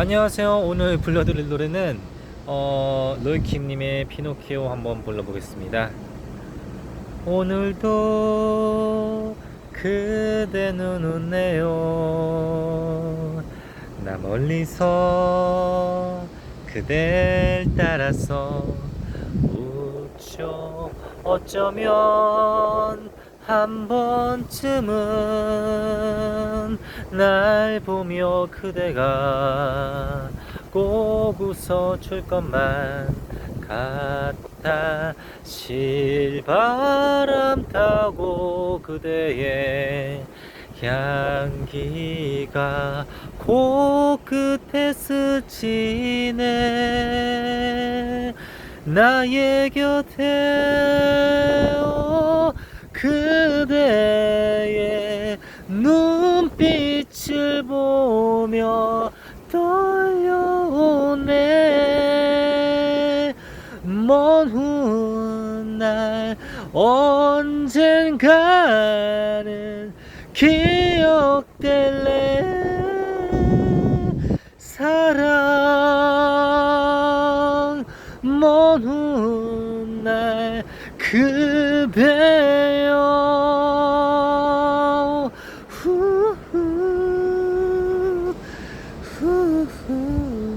안녕하세요. 오늘 불러드릴 노래는 어, 로이킴님의 피노키오 한번 불러보겠습니다. 오늘도 그대 눈은 내요. 나 멀리서 그댈 따라서 웃죠. 어쩌면 한 번쯤은 날 보며 그대가 꼭 웃어줄 것만 같아 실바람 타고 그대의 향기가 코끝에 스치네 나의 곁에 빛을 보며 떨려오네. 먼 훗날 언젠가는 기억될래. 사랑. 먼 훗날 그대 Ooh.